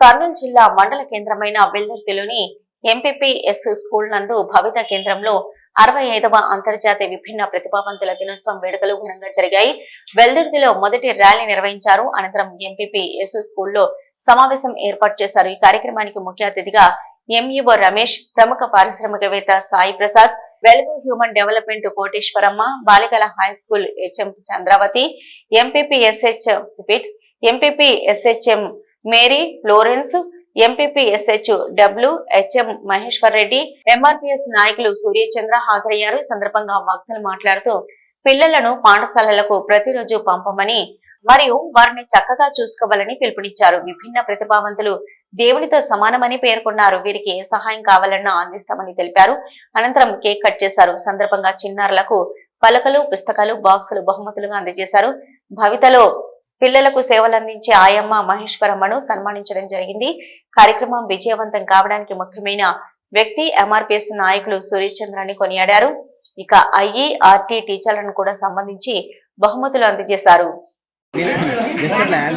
కర్నూలు జిల్లా మండల కేంద్రమైన వెల్దుర్తిలోని ఎంపీపీఎస్ స్కూల్ నందు భవిత కేంద్రంలో అరవై ఐదవ అంతర్జాతీయ విభిన్న ప్రతిభావంతుల దినోత్సవం వేడుకలు ఘనంగా జరిగాయి. వెల్దుర్తిలో మొదటి ర్యాలీ నిర్వహించారు. అనంతరం ఎంపీపీఎస్ స్కూల్లో సమావేశం ఏర్పాటు చేశారు. ఈ కార్యక్రమానికి ముఖ్య అతిథిగా ఎంఈఓ రమేష్ ప్రముఖ పారిశ్రామికవేత్త సాయి ప్రసాద్ వెలుగు హ్యూమన్ డెవలప్మెంట్ కోటేశ్వరమ్మ బాలికల high school HM Chandravathi MPPSH repeat MPPSHM Mary Florence MPPSH W HM Maheshwar Reddy MRPS నాయకులు సూర్యచంద్ర హాజరయ్యారు. ఈ సందర్భంగా వక్తలు మాట్లాడుతూ పిల్లలను పాఠశాలలకు ప్రతిరోజు పంపమని మరియు వారిని చక్కగా చూసుకోవాలని పిలుపునిచ్చారు. విభిన్న ప్రతిభావంతులు దేవునితో సమానమని పేర్కొన్నారు. వీరికి ఏ సహాయం కావాలన్నా అందిస్తామని తెలిపారు. అనంతరం కేక్ కట్ చేశారు. సందర్భంగా చిన్నారులకు పలకలు పుస్తకాలు బాక్సులు బహుమతులుగా అందజేశారు. భవితలో పిల్లలకు సేవలందించే ఆయమ్మ మహేశ్వరమ్మను సన్మానించడం జరిగింది కార్యక్రమం విజయవంతం కావడానికి ముఖ్యమైన వ్యక్తి ఎంఆర్పిఎస్ నాయకులు సూర్యచంద్రాన్ని కొనియాడారు ఇక ఐఈఆర్టీ టీచర్లను కూడా సంబంధించి బహుమతులు అందజేశారు మేడం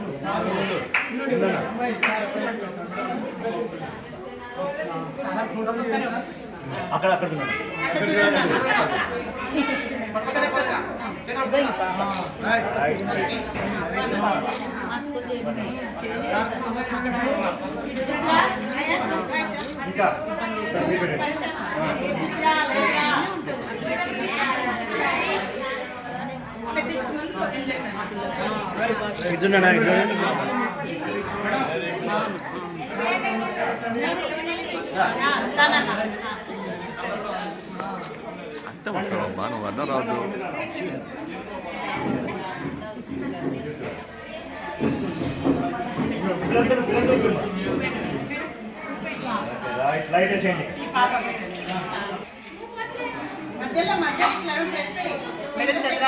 అక్కడ అక్కడ ఇంకా పెట్టించుకున్నాను అర్థం వస్తావు నువ్వు అర్థం లైట్ మధ్యలో మధ్యలో ప్రెస్ చేయి. చెడు చంద్ర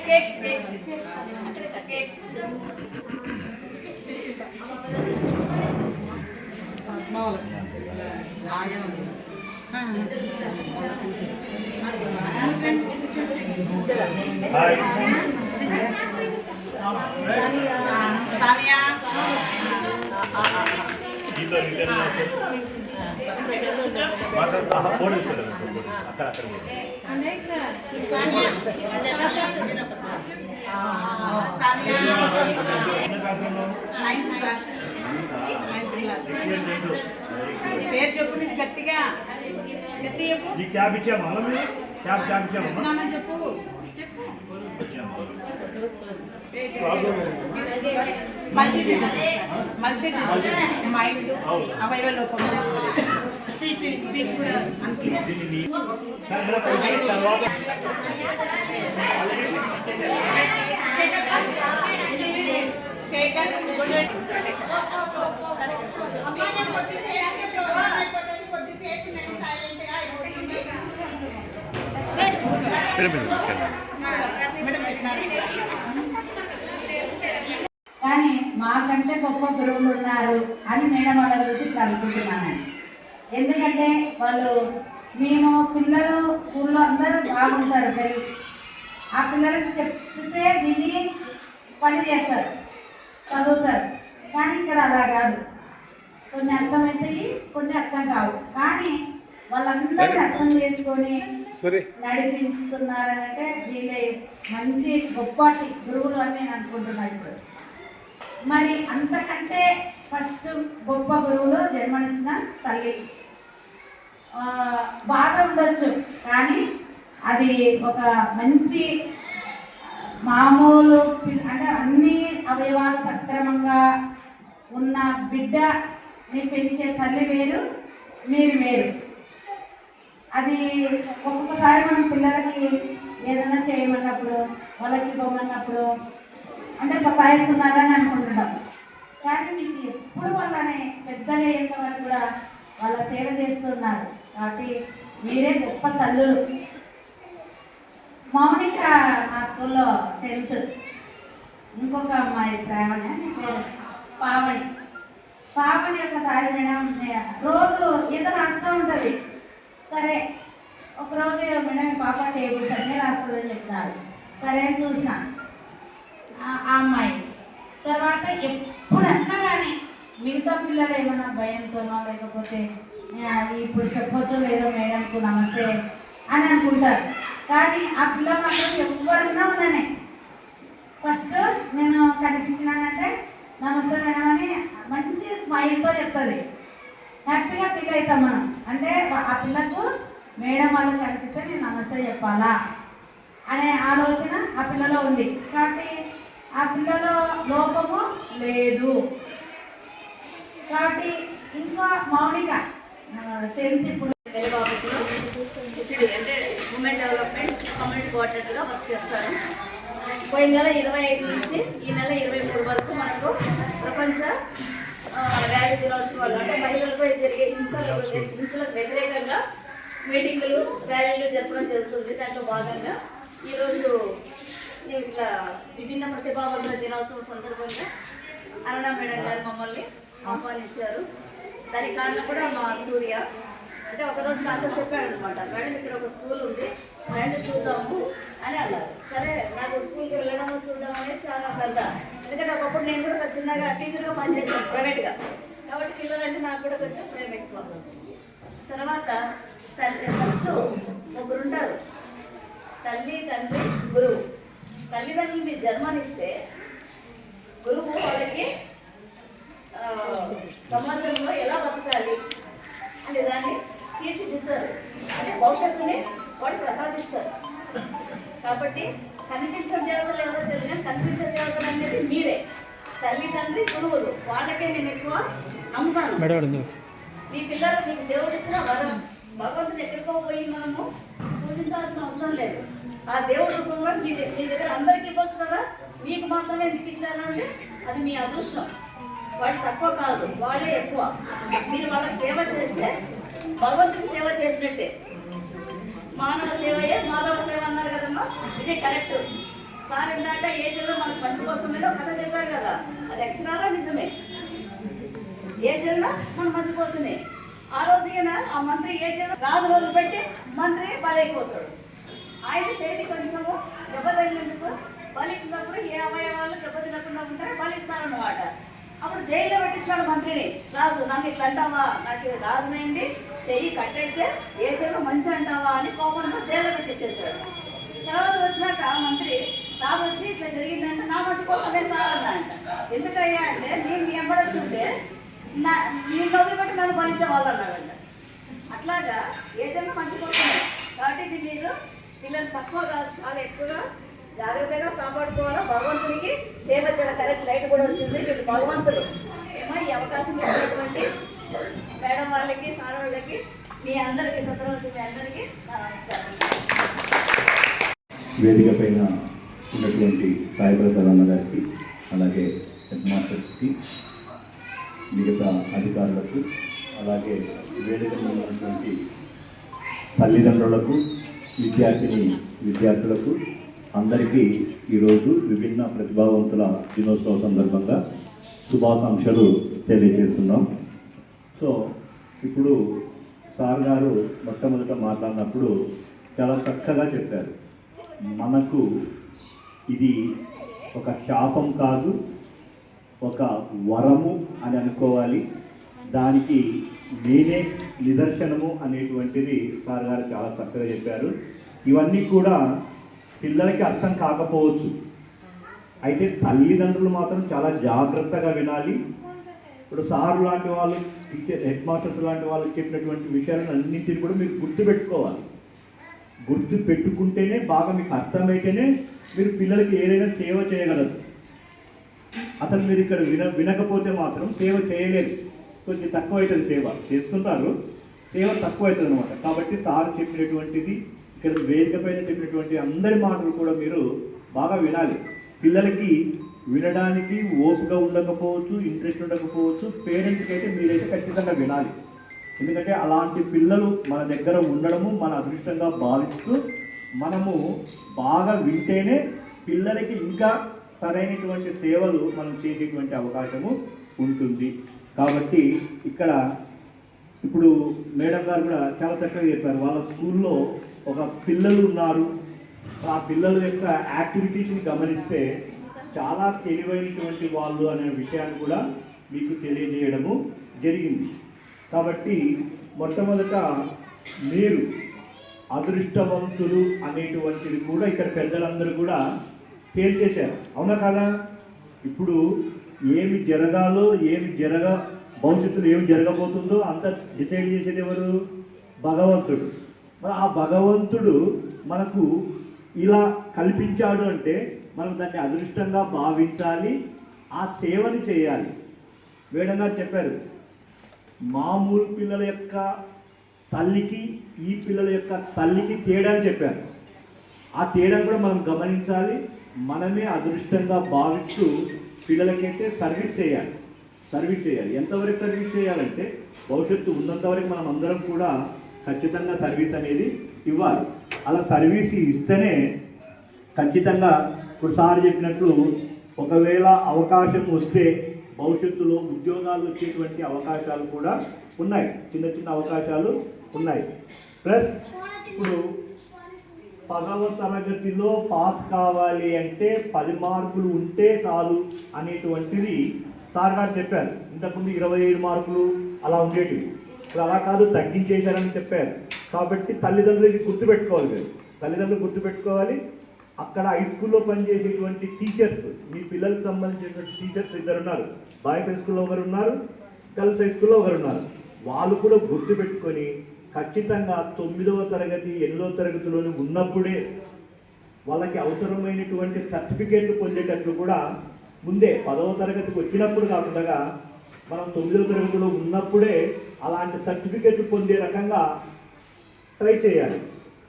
cake cake cake hi Sania అక్కడ అక్కడ పేరు చెప్పు గట్టిగా. గట్టి చెప్పు. క్యాబ్ ఇచ్చాము? అలా మీరు క్యాబ్ క్యాబ్ ఇచ్చాము వచ్చినామని చెప్పు మల్టీ మల్టీ మైండ్ అవయవ లోపం స్పీచ్ స్పీచ్ కూడా అంతే తర్వాత శేఖర్ కానీ మాకంటే గొప్ప గురువులు ఉన్నారు అని మేడం వాళ్ళ గురించి ఇప్పుడు అనుకుంటున్నానండి ఎందుకంటే వాళ్ళు మేము పిల్లలు స్కూల్లో అందరూ బాగుంటారు పెరిగి ఆ పిల్లలకి చెప్తే విని పని చేస్తారు చదువుతారు. కానీ ఇక్కడ అలా కాదు. కొన్ని అర్థమవుతాయి కొన్ని అర్థం కావు. కానీ వాళ్ళందరినీ అర్థం చేసుకొని నడిపిస్తున్నారంటే వీళ్ళే మంచి గొప్పటి గురువులు అని నేను అనుకుంటున్నాను ఇప్పుడు. మరి అంతకంటే ఫస్ట్ గొప్ప గురువులు జన్మనిచ్చిన తల్లి. బాగా బాధ ఉండొచ్చు కానీ అది ఒక మంచి మామూలు అంటే అన్ని అవయవాలు సక్రమంగా ఉన్న బిడ్డని పెంచే తల్లి వేరు మీరు వేరు. అది ఒక్కొక్కసారి మనం పిల్లలకి ఏదైనా చేయమన్నప్పుడు వాళ్ళకి ఇవ్వమన్నప్పుడు అంటే సపాయిస్తున్నారని అనుకుంటున్నాం కానీ మీకు ఎప్పుడు వాళ్ళని పెద్దగా అయ్యేంత వరకు కూడా వాళ్ళ సేవ చేస్తున్నారు. కాబట్టి మీరే గొప్ప తల్లులు. మౌనిక మా స్కూల్లో టెన్త్. ఇంకొక అమ్మాయి శ్రావణి అని పేరు పావని పావని ఒకసారి మేడం రోజు ఈత రాస్తూ ఉంటుంది. సరే ఒకరోజు మేడం ఈ పాప టేబుల్స్ అన్నీ రాస్తుందని చెప్తారు సరే అని చూసిన ఆ అమ్మాయి. తర్వాత ఎప్పుడన్నా కానీ మిగతా పిల్లలు ఏమైనా భయంతోనో లేకపోతే ఇప్పుడు చెప్పొచ్చో లేదో మేడంకు నమస్తే అని అనుకుంటారు. కానీ ఆ పిల్ల మాత్రం ఎవరైనా ఉన్నానే ఫస్ట్ నేను కనిపించినానంటే నమస్తే మేడం అని మంచి స్మైల్తో చెప్తుంది. హ్యాపీగా ఫీల్ అవుతాం మనం. అంటే ఆ పిల్లకు మేడం వాళ్ళకి కనిపిస్తే నేను నమస్తే చెప్పాలా అనే ఆలోచన ఆ పిల్లలో ఉంది. కాబట్టి ఆ పిల్లలో లోపము లేదు. కాబట్టి ఇంకా మౌనిక టెన్త్ ఇప్పుడు తెలుగు ఆఫీసులో అంటే ఉమెన్ డెవలప్మెంట్ కమ్యూనిటీ కోఆర్డినేటర్గా వర్క్ చేస్తారు. పోయిన నెల ఇరవై ఐదు నుంచి ఈ నెల ఇరవై మూడు వరకు మనకు ప్రపంచ ర్యాలీ దినోత్సవాలు అంటే మహిళలపై జరిగే హింసలు హింసలకు వ్యతిరేకంగా మీటింగులు ర్యాలీలు జరపడం జరుగుతుంది. దాంట్లో భాగంగా ఈరోజు ఇట్లా విభిన్న ప్రతిభావంతుల దినోత్సవం సందర్భంగా అరుణ మేడం గారు మమ్మల్ని ఆహ్వానించారు. దానికి కారణం కూడా మా సూర్య. అంటే ఒక రోజు నాతో చెప్పాడు అనమాట మేడం ఇక్కడ ఒక స్కూల్ ఉంది. రండి చూద్దాము అని అన్నారు. సరే నాకు స్కూల్కి వెళ్ళడము చూద్దామని చాలా సరదా ఎందుకంటే ఒకప్పుడు నేను కూడా ఒక చిన్నగా టీచర్గా పనిచేశాను ప్రైవేట్గా. కాబట్టి పిల్లలంటే నాకు కూడా కొంచెం ప్రేమ ఎక్కువ తర్వాత తల్లి ఫస్ట్ ముగ్గురు ఉంటారు తల్లి తండ్రి గురువు. తల్లిదండ్రులు మీరు జన్మనిస్తే వాళ్ళకే నేను ఎక్కువ నమ్ముతాను. మీ పిల్లలు మీకు దేవుడు ఇచ్చిన వరం. భగవంతుని ఎక్కడికో పోయి మనము పూజించాల్సిన అవసరం లేదు. ఆ దేవుడు రూపంలో మీ మీ దగ్గర అందరికీ ఇవ్వచ్చు కదా? మీకు మాత్రమే ఎందుకు ఇచ్చారు అంటే అది మీ అదృష్టం. వాళ్ళు తక్కువ కాదు వాళ్ళే ఎక్కువ. మీరు వాళ్ళకి సేవ చేస్తే భగవంతుని సేవ చేసినట్టే. మానవ సేవయే మాధవ సేవ అన్నారు కదమ్మా? ఇదే కరెక్ట్. సార్ ఇందాక ఏ జన్మ మనకు మంచి కోసం కథ చెప్పారు కదా. అది అక్షరాలా నిజమే. ఏ జరిగినా మన మంచి కోసమే. ఆ రోజు ఆ మంత్రి ఏ జరిగిన రాజు రోజు పెట్టి మంత్రి బలైపోతాడు. ఆయన చేతి కొంచెము దెబ్బ తగిలినందుకు బలిచ్చినప్పుడు ఏ అవయవాలు దెబ్బ తినకుండా ఉంటారో బలిస్తారన్నమాట అప్పుడు జైల్లో పెట్టించాడు మంత్రిని. రాజు నన్ను ఇట్లా అంటావా? నాకు రాజునండి చెయ్యి కట్టెడితే ఏ జన్మ మంచి అంటావా అని కోపంతో జైల్లో పెట్టించేశాడు తర్వాత వచ్చినాక ఆ మంత్రి రాజు వచ్చి ఇట్లా జరిగిందంటే నా మంచి కోసమే సార్ అన్నాడంట ఎందుకయ్యా అంటే నేను మీ ఎంబడొచ్చుంటే నా నీ వదిలిపెట్టి నన్ను భరించే వాళ్ళు అన్నారంట. అట్లాగా ఏ జన్మ మంచి కోసం కాబట్టి ఇది మీరు పిల్లలు తక్కువ కాదు చాలా ఎక్కువగా జాగ్రత్తగా కాపాడుకోవాలా? భగవంతునికి సేవ చేయాలి? కరెక్ట్ లైట్ కూడా వచ్చింది. వీళ్ళు భగవంతుడు ఏమో ఈ అవకాశం ఇచ్చినటువంటి మేడం వాళ్ళకి సార్ వాళ్ళకి మీ అందరికీ కొత్త మీ అందరికీ నా నమస్కారం. వేదిక పైన ఉన్నటువంటి సాయి ప్రసాద్ అన్న గారికి అలాగే హెడ్ మాస్టర్స్కి మిగతా అధికారులకు అలాగే వేదిక ఉన్నటువంటి తల్లిదండ్రులకు విద్యార్థిని విద్యార్థులకు అందరికీ ఈరోజు విభిన్న ప్రతిభావంతుల దినోత్సవ సందర్భంగా శుభాకాంక్షలు తెలియజేస్తున్నాం. సో ఇప్పుడు సార్ గారు మొట్టమొదట మాట్లాడినప్పుడు చాలా చక్కగా చెప్పారు. మనకు ఇది ఒక శాపం కాదు ఒక వరము అని అనుకోవాలి. దానికి నేనే నిదర్శనము అనేటువంటిది సార్ గారు చాలా చక్కగా చెప్పారు. ఇవన్నీ కూడా పిల్లలకి అర్థం కాకపోవచ్చు. అయితే తల్లిదండ్రులు మాత్రం చాలా జాగ్రత్తగా వినాలి. ఇప్పుడు సార్ లాంటి వాళ్ళు టీచర్ హెడ్ మాస్టర్స్ లాంటి వాళ్ళు చెప్పినటువంటి విషయాలను అన్నింటినీ కూడా మీరు గుర్తుపెట్టుకోవాలి. గుర్తు పెట్టుకుంటేనే బాగా మీకు అర్థమైతేనే మీరు పిల్లలకి ఏదైనా సేవ చేయగలరు. అసలు మీరు ఇక్కడ విన వినకపోతే మాత్రం సేవ చేయలేదు. కొంచెం తక్కువ అవుతుంది సేవ. చేస్తుంటారు. సేవ తక్కువ అవుతుంది అనమాట కాబట్టి సార్ చెప్పినటువంటిది ఇక్కడ వేదిక పైన చెప్పినటువంటి అందరి మాటలు కూడా మీరు బాగా వినాలి. పిల్లలకి వినడానికి ఓపిక ఉండకపోవచ్చు ఇంట్రెస్ట్ ఉండకపోవచ్చు పేరెంట్స్కి అయితే మీరైతే ఖచ్చితంగా వినాలి. ఎందుకంటే అలాంటి పిల్లలు మన దగ్గర ఉండడము మన అదృష్టంగా భావిస్తూ మనము బాగా వింటేనే పిల్లలకి ఇంకా సరైనటువంటి సేవలు మనం చేసేటువంటి అవకాశము ఉంటుంది. కాబట్టి ఇక్కడ ఇప్పుడు మేడం గారు కూడా చాలా చక్కగా చెప్పారు. వాళ్ళ స్కూల్లో ఒక పిల్లలు ఉన్నారు. ఆ పిల్లల యొక్క యాక్టివిటీస్ని గమనిస్తే చాలా తెలివైనటువంటి వాళ్ళు అనే విషయాన్ని కూడా మీకు తెలియజేయడము జరిగింది. కాబట్టి మొట్టమొదట మీరు అదృష్టవంతులు అనేటువంటిది కూడా ఇక్కడ పెద్దలందరూ కూడా తేల్చేశారు. అవునా కాదా? ఇప్పుడు ఏమి జరగాలో ఏమి జరగ భవిష్యత్తులో ఏమి జరగబోతుందో అంత డిసైడ్ చేసేది ఎవరు? భగవంతుడు. మరి ఆ భగవంతుడు మనకు ఇలా కల్పించాడు అంటే మనం దాన్ని అదృష్టంగా భావించాలి ఆ సేవని చేయాలి. వేడంగా చెప్పారు మామూలు పిల్లల యొక్క తల్లికి ఈ పిల్లల యొక్క తల్లికి తేడా అని చెప్పారు. ఆ తేడా కూడా మనం గమనించాలి మనమే అదృష్టంగా భావిస్తూ పిల్లలకైతే సర్వీస్ చేయాలి. సర్వీస్ చేయాలి. ఎంతవరకు సర్వీస్ చేయాలంటే భవిష్యత్తు ఉన్నంత వరకు మనం అందరం కూడా ఖచ్చితంగా సర్వీస్ అనేది ఇవ్వాలి. అలా సర్వీస్ ఇస్తేనే ఖచ్చితంగా ఇప్పుడు సార్ చెప్పినట్లు ఒకవేళ అవకాశం వస్తే భవిష్యత్తులో ఉద్యోగాలు వచ్చేటువంటి అవకాశాలు కూడా ఉన్నాయి. చిన్న చిన్న అవకాశాలు ఉన్నాయి. ప్లస్ ఇప్పుడు పదవ తరగతిలో పాస్ కావాలి అంటే పది మార్కులు ఉంటే చాలు అనేటువంటిది సార్ గారు చెప్పారు. ఇంతకుముందు ఇరవై ఐదు మార్కులు అలా ఉండేటివి. ఇప్పుడు అలా కాదు తగ్గించేశారని చెప్పారు. కాబట్టి తల్లిదండ్రులకి గుర్తుపెట్టుకోవాలి మీరు. తల్లిదండ్రులు గుర్తుపెట్టుకోవాలి. అక్కడ హై స్కూల్లో పనిచేసేటువంటి టీచర్స్ మీ పిల్లలకు సంబంధించినటువంటి టీచర్స్ ఇద్దరు ఉన్నారు బాయ్స్ హై స్కూల్లో ఒకరు ఉన్నారు గర్ల్స్ హై స్కూల్లో ఒకరు ఉన్నారు వాళ్ళు కూడా గుర్తుపెట్టుకొని ఖచ్చితంగా తొమ్మిదవ తరగతి ఎనిమిదవ తరగతిలోనే ఉన్నప్పుడే వాళ్ళకి అవసరమైనటువంటి సర్టిఫికేట్లు పొందేటట్లు కూడా ముందే పదవ తరగతికి వచ్చినప్పుడు కాకుండా మనం తొమ్మిదవ తరగతిలో ఉన్నప్పుడే అలాంటి సర్టిఫికేట్లు పొందే రకంగా ట్రై చేయాలి.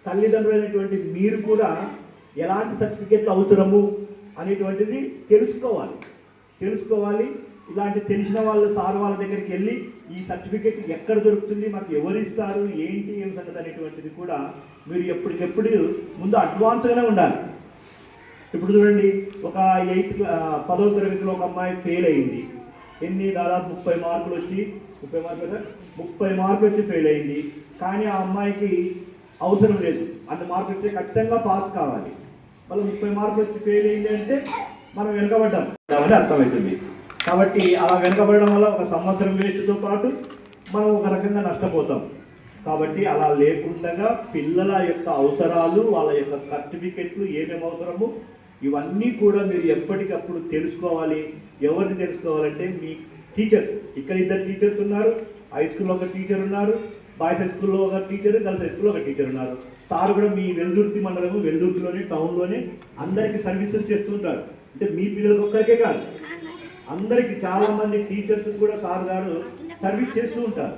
తల్లిదండ్రులైనటువంటి మీరు కూడా ఎలాంటి సర్టిఫికేట్లు అవసరము అనేటువంటిది తెలుసుకోవాలి. తెలుసుకోవాలి. ఇలాంటి తెలిసిన వాళ్ళు సార్ వాళ్ళ దగ్గరికి వెళ్ళి ఈ సర్టిఫికేట్ ఎక్కడ దొరుకుతుంది మాకు ఎవరు ఇస్తారు ఏంటి ఏం సంగతి అనేటువంటిది కూడా మీరు ఎప్పటికెప్పుడు ముందు అడ్వాన్స్గానే ఉండాలి. ఇప్పుడు చూడండి ఒక ఎయిత్ పదవ తరగతిలో ఒక అమ్మాయి ఫెయిల్ అయింది. ఎన్ని? దాదాపు ముప్పై మార్కులు వచ్చి ముప్పై మార్కులు సార్? ముప్పై మార్కులు వచ్చి ఫెయిల్ అయింది. కానీ ఆ అమ్మాయికి అవసరం లేదు. అంత మార్కులు వస్తే ఖచ్చితంగా పాస్ కావాలి. మళ్ళీ ముప్పై మార్కులు వచ్చి ఫెయిల్ అయింది అంటే మనం వెనుకబడ్డాం. అని అర్థమవుతుంది కాబట్టి అలా వెనుకబడడం వల్ల ఒక సంవత్సరం వేస్ట్తో పాటు మనం ఒక రకంగా నష్టపోతాం. కాబట్టి అలా లేకుండా పిల్లల యొక్క అవసరాలు వాళ్ళ యొక్క సర్టిఫికెట్లు ఏమేమి అవసరము ఇవన్నీ కూడా మీరు ఎప్పటికప్పుడు తెలుసుకోవాలి. ఎవరిని తెలుసుకోవాలంటే మీ టీచర్స్. ఇక్కడ ఇద్దరు టీచర్స్ ఉన్నారు హై స్కూల్లో ఒక టీచర్ ఉన్నారు బాయ్స్ హై స్కూల్లో ఒక టీచర్ గర్ల్స్ హై స్కూల్లో ఒక టీచర్ ఉన్నారు. సార్ కూడా మీ వెల్దుర్తి మండలము వెల్దుర్తిలోనే టౌన్లోనే అందరికీ సర్వీసెస్ చేస్తుంటారు అంటే మీ పిల్లలకు ఒక్కరికే కాదు. అందరికి చాలా మంది టీచర్స్ కూడా సార్ గారు సర్వీస్ చేస్తూ ఉంటారు.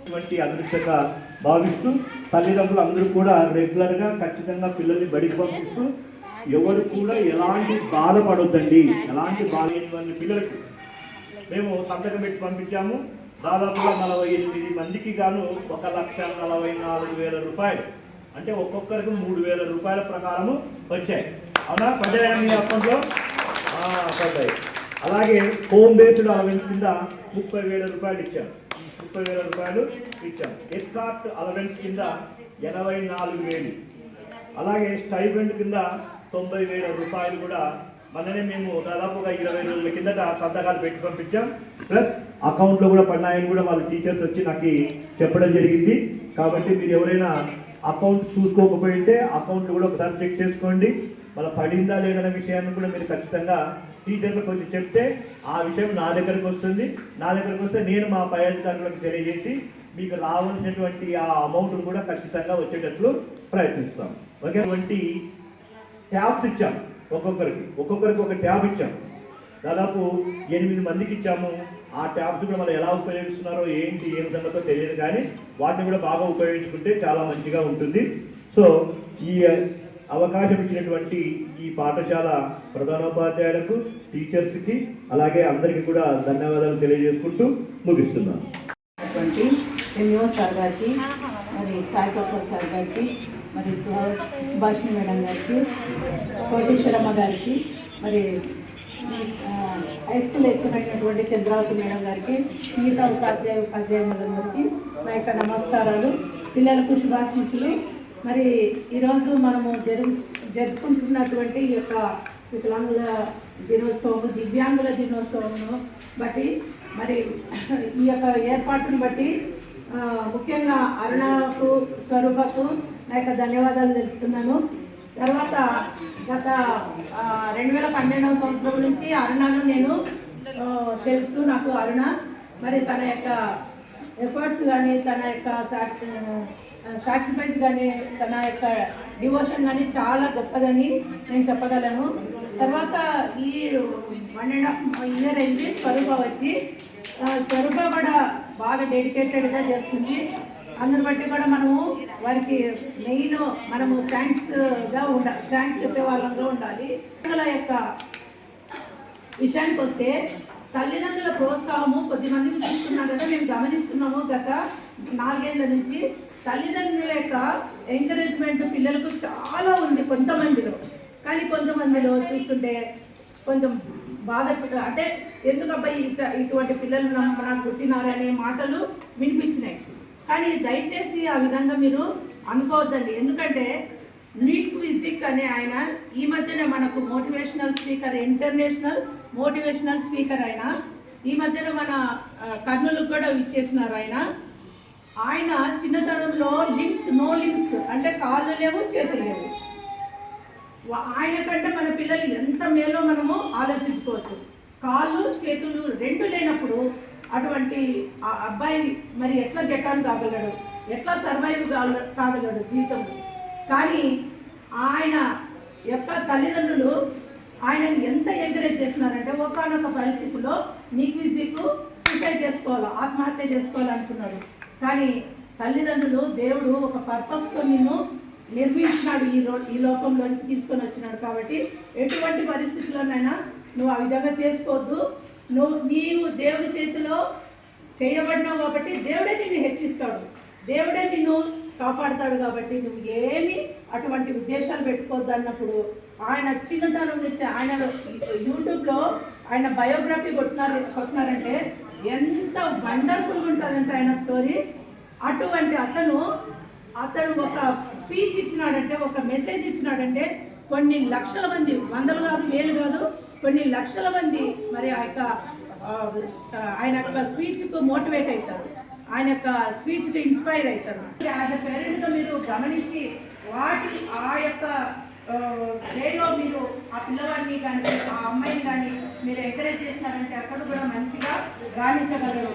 ఇటువంటి అదృష్టంగా భావిస్తూ తల్లిదండ్రులు అందరూ కూడా రెగ్యులర్గా ఖచ్చితంగా పిల్లల్ని బడికి పంపిస్తూ ఎవరు కూడా ఎలాంటి బాధపడొద్దండి. ఎలాంటి బాధ లేనిటువంటి పిల్లలకి. మేము సంతకం పెట్టి పంపించాము. దాదాపుగా నలభై ఎనిమిది మందికి గాను ఒక లక్ష నలభై నాలుగు వేల రూపాయలు. అంటే ఒక్కొక్కరికి మూడు వేల రూపాయల ప్రకారము వచ్చాయి. అవునా? పడ్డాయా అప్పట్లో పడ్డాయి. అలాగే హోమ్ బేస్డ్ అలవెన్స్ కింద ముప్పై వేల రూపాయలు ఇచ్చాం. ముప్పై వేల రూపాయలు ఇచ్చాం. ఎస్కార్ట్ అలవెన్స్ కింద ఎనభై నాలుగు వేలు. అలాగే స్టైబెంట్ కింద తొంభై వేల రూపాయలు కూడా మననే మేము దాదాపుగా ఇరవై రోజుల కిందట సంతకాలు పెట్టి పంపించాం. ప్లస్ అకౌంట్లో కూడా పడినాయని కూడా వాళ్ళ టీచర్స్ వచ్చి నాకు చెప్పడం జరిగింది. కాబట్టి మీరు ఎవరైనా అకౌంట్ చూసుకోకపోయింటే అకౌంట్ కూడా ఒకసారి చెక్ చేసుకోండి. వాళ్ళ పడిందా లేదనే విషయాన్ని కూడా మీరు ఖచ్చితంగా టీచర్లు కొంచెం చెప్తే ఆ విషయం నా దగ్గరకు వస్తుంది. నా దగ్గరకు వస్తే నేను మా పై అధికారులకు తెలియజేసి మీకు రావాల్సినటువంటి ఆ అమౌంట్ కూడా ఖచ్చితంగా వచ్చేటట్లు ప్రయత్నిస్తాం. ఓకే? అటువంటి ట్యాబ్స్ ఇచ్చాం ఒక్కొక్కరికి. ఒక్కొక్కరికి ఒక ట్యాబ్ ఇచ్చాం. దాదాపు ఎనిమిది మందికి ఇచ్చాము. ఆ ట్యాబ్స్ కూడా మనం ఎలా ఉపయోగిస్తున్నారో ఏంటి ఏం సంగతో తెలియదు కానీ వాటిని కూడా బాగా ఉపయోగించుకుంటే చాలా మంచిగా ఉంటుంది. సో ఈ అవకాశం ఇచ్చినటువంటి ఈ పాఠశాల ప్రధానోపాధ్యాయులకు టీచర్స్కి అలాగే అందరికీ కూడా ధన్యవాదాలు తెలియజేసుకుంటూ ముగిస్తున్నాను. అటువంటి సార్ గారికి మరి సాయి ప్రసాద్ సార్ గారికి మరి సుభాషిణి మేడం గారికి కోటేశ్వరమ్మ గారికి మరి హై స్కూల్ హెచ్ఎం అయినటువంటి చంద్రావతి మేడం గారికి మిగతా ఉపాధ్యాయ ఉపాధ్యాయులందరికీ నా యొక్క నమస్కారాలు. పిల్లలకు శుభాశీస్సులు మరి ఈరోజు మనము జరు జరుపుకుంటున్నటువంటి ఈ యొక్క వికలాంగుల దినోత్సవము దివ్యాంగుల దినోత్సవం బట్టి మరి ఈ యొక్క ఏర్పాటును బట్టి ముఖ్యంగా అరుణకు స్వరూపకు నా యొక్క ధన్యవాదాలు తెలుపుతున్నాను. తర్వాత గత రెండు వేల పన్నెండవ సంవత్సరం నుంచి అరుణను నేను తెలుసు నాకు అరుణ. మరి తన యొక్క ఎఫర్ట్స్ కానీ తన యొక్క సాక్రిఫైస్ కానీ తన యొక్క డివోషన్ కానీ చాలా గొప్పదని నేను చెప్పగలను. తర్వాత ఈ వన్ అండ్ హాఫ్ ఇయర్ అయింది స్వరూప వచ్చి. స్వరూప కూడా బాగా డెడికేటెడ్గా చేస్తుంది. అందుని బట్టి కూడా మనము వారికి మెయిన్ మనము థ్యాంక్స్గా ఉండ థ్యాంక్స్ చెప్పే వాళ్ళంగా ఉండాలి. పిల్లల యొక్క విషయానికి వస్తే తల్లిదండ్రుల ప్రోత్సాహము కొద్ది మందికి చూస్తున్నాం కదా మేము గమనిస్తున్నాము గత నాలుగేళ్ళ నుంచి. తల్లిదండ్రుల యొక్క ఎంకరేజ్మెంట్ పిల్లలకు చాలా ఉంది కొంతమందిలో. కానీ కొంతమందిలో చూస్తుంటే కొంచెం బాధ అంటే ఎందుకబ్బా ఇట ఇటువంటి పిల్లలు మనకు నాకు మాటలు వినిపించినాయి. కానీ దయచేసి ఆ విధంగా మీరు అనుకోవద్దండి. ఎందుకంటే నీక్ ఫిజిక్ అనే ఆయన ఈ మధ్యన మనకు motivational speaker international motivational speaker ఆయన ఈ మధ్యన మన కర్నూలు కర్నూలుకు కూడా ఇచ్చేసినారు ఆయన. ఆయన చిన్నతనంలో లింక్స్ నో లింక్స్ అంటే కాళ్ళు లేవు చేతులు లేవు. ఆయన కంటే మన పిల్లలు ఎంత మేలో మనము ఆలోచించుకోవచ్చు. కాళ్ళు చేతులు రెండు లేనప్పుడు అటువంటి ఆ అబ్బాయి మరి ఎట్లా గెట్టాన్ కాగలడు? ఎట్లా సర్వైవ్ కాగ- కాగలడు జీవితంలో? కానీ ఆయన యొక్క తల్లిదండ్రులు ఆయనను ఎంత ఎంకరేజ్ చేస్తున్నారంటే ఒకనొక పరిస్థితుల్లో నీకు నీకు సూసైడ్ చేసుకోవాలి? ఆత్మహత్య చేసుకోవాలనుకున్నాడు. కానీ తల్లిదండ్రులు దేవుడు ఒక పర్పస్తో నిన్ను నిర్మించినాడు ఈ లో ఈ లోకంలోకి తీసుకొని వచ్చినాడు కాబట్టి ఎటువంటి పరిస్థితుల్లోనైనా నువ్వు ఆ విధంగా చేసుకోవద్దు. నువ్వు నీవు దేవుడి చేతిలో చేయబడినావు కాబట్టి దేవుడే నిన్ను హెచ్చిస్తాడు. దేవుడే నిన్ను కాపాడుతాడు కాబట్టి నువ్వు ఏమి అటువంటి ఉద్దేశాలు పెట్టుకోవద్దు అన్నప్పుడు ఆయన చిన్నతనం నుంచి ఆయన యూట్యూబ్లో ఆయన బయోగ్రఫీ కొట్టినారు కొట్టినారంటే ఎంత వండర్ఫుల్గా ఉంటుందంటే ఆయన స్టోరీ. అటువంటి అతను అతడు ఒక స్పీచ్ ఇచ్చినాడంటే ఒక మెసేజ్ ఇచ్చినాడంటే కొన్ని లక్షల మంది వందలు కాదు వేలు కాదు కొన్ని లక్షల మంది మరి ఆ యొక్క ఆయన యొక్క స్పీచ్కు మోటివేట్ అవుతారు. ఆయన యొక్క స్పీచ్కి ఇన్స్పైర్ అవుతారు. యాజ్ అ పేరెంట్గా మీరు గమనించి వాటి ఆ యొక్క వేలో మీరు ఆ పిల్లవాడిని కానీ ఆ అమ్మాయిని కానీ మీరు ఎంకరేజ్ చేసినారంటే అక్కడ కూడా మంచిగా రాణించగలరు.